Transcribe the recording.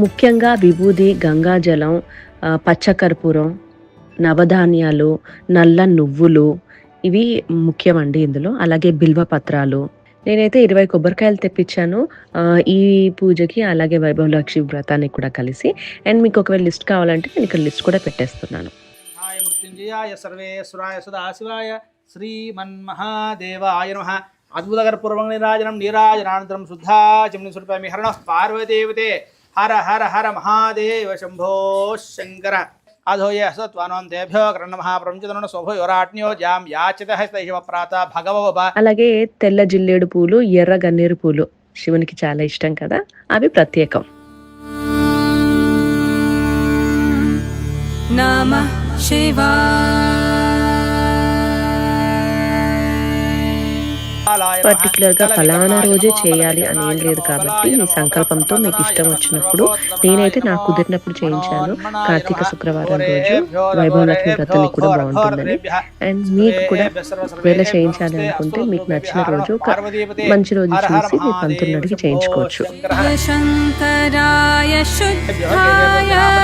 ముఖ్యంగా విభూది గంగాజలం పచ్చకర్పూరం నవధాన్యాలు నల్ల నువ్వులు ఇవి ముఖ్యమండి ఇందులో. అలాగే బిల్వ పత్రాలు. నేనైతే ఇరవై కొబ్బరికాయలు తెప్పించాను. ఈ పూజకి అలాగే వైభవలక్ష్మి వ్రతానికి కూడా కలిసి. అండ్ మీకు ఒకవేళ లిస్ట్ కావాలంటే నేను ఇక్కడ లిస్ట్ కూడా పెట్టేస్తున్నాను. మృత్యుంజయాయ సర్వేశ్వరాయ సదాశివాయ శ్రీమన్మహాదేవాయ నమ. అద్భుతకర పూర్వం నీరాజనం నీరాజనానంతరం శుద్ధాచమని సుడిపామి హరణ. పార్వదేవతే హర హర హర మహాదేవ శంభో శంకర అధోయ సత్వానంతేభ్యో కర్ణమహాప్రముఖను శుభయోరాజ్ఞో జాం యాచిత శైవ ప్రాత భగవ అలాగే తెల్ల జిల్లేడు పూలు ఎర్ర గన్నేరు పూలు శివునికి చాలా ఇష్టం కదా అవి ప్రత్యేకం. నమ శివా పర్టికులర్గా ఫలానా రోజే చేయాలి అని ఏం లేదు కాబట్టి మీ సంకల్పంతో మీకు ఇష్టం వచ్చినప్పుడు నేనైతే నాకు కుదిరినప్పుడు చేయించాను. కార్తీక శుక్రవారం రోజు వైభవలక్ష్మి వ్రతం కూడా బాగుంటుందని. అండ్ మీకు కూడా వేళ చేయించాలి అనుకుంటే మీకు నచ్చిన రోజు ఒక మంచి రోజు చూసి మీ పంతులు అడిగి చేయించుకోవచ్చు. శంకరాయ. శుద్ధాయ